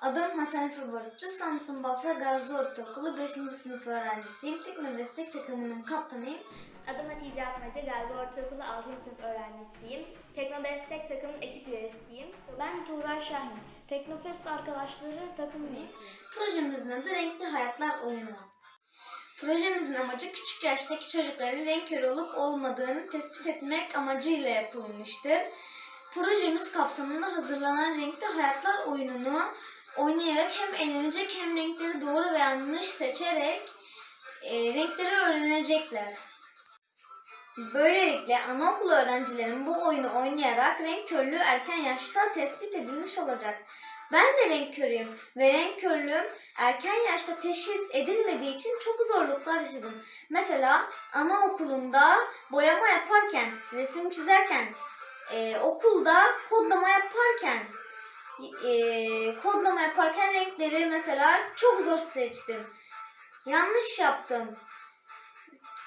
Adım Hasan Efe Barutçu. Samsun Bafra Gazi Ortaokulu 5. sınıf öğrencisiyim. Teknobestek takımının kaptanıyım. Adım Hatice Atmaca, Gazi Ortaokulu 6. sınıf öğrencisiyim. Teknodestek takımın ekip üyesiyim. Ben Tuğra Şahin, Teknofest arkadaşları takım üyesiyim. Projemizin adı Renkli Hayatlar Oyunu. Projemizin amacı küçük yaştaki çocukların renk körü olup olmadığını tespit etmek amacıyla yapılmıştır. Projemiz kapsamında hazırlanan Renkli Hayatlar oyununu oynayarak hem eğlenecek hem renkleri doğru ve yanlış seçerek e, renkleri öğrenecekler. Böylelikle anaokulu öğrencilerin bu oyunu oynayarak renk körlüğü erken yaşta tespit edilmiş olacak. Ben de renk körüyüm ve renk körlüğüm erken yaşta teşhis edilmediği için çok zorluklar yaşadım. Mesela anaokulunda boyama yaparken, resim çizerken, e, okulda kodlama yaparken, e, kodlama yaparken renkleri mesela çok zor seçtim. Yanlış yaptım.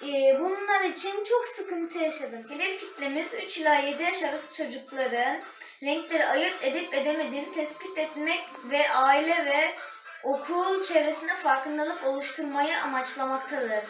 Ee, bunlar için çok sıkıntı yaşadım. Hedef kitlemiz 3 ila 7 yaş arası çocukların renkleri ayırt edip edemediğini tespit etmek ve aile ve okul çevresinde farkındalık oluşturmayı amaçlamaktadır.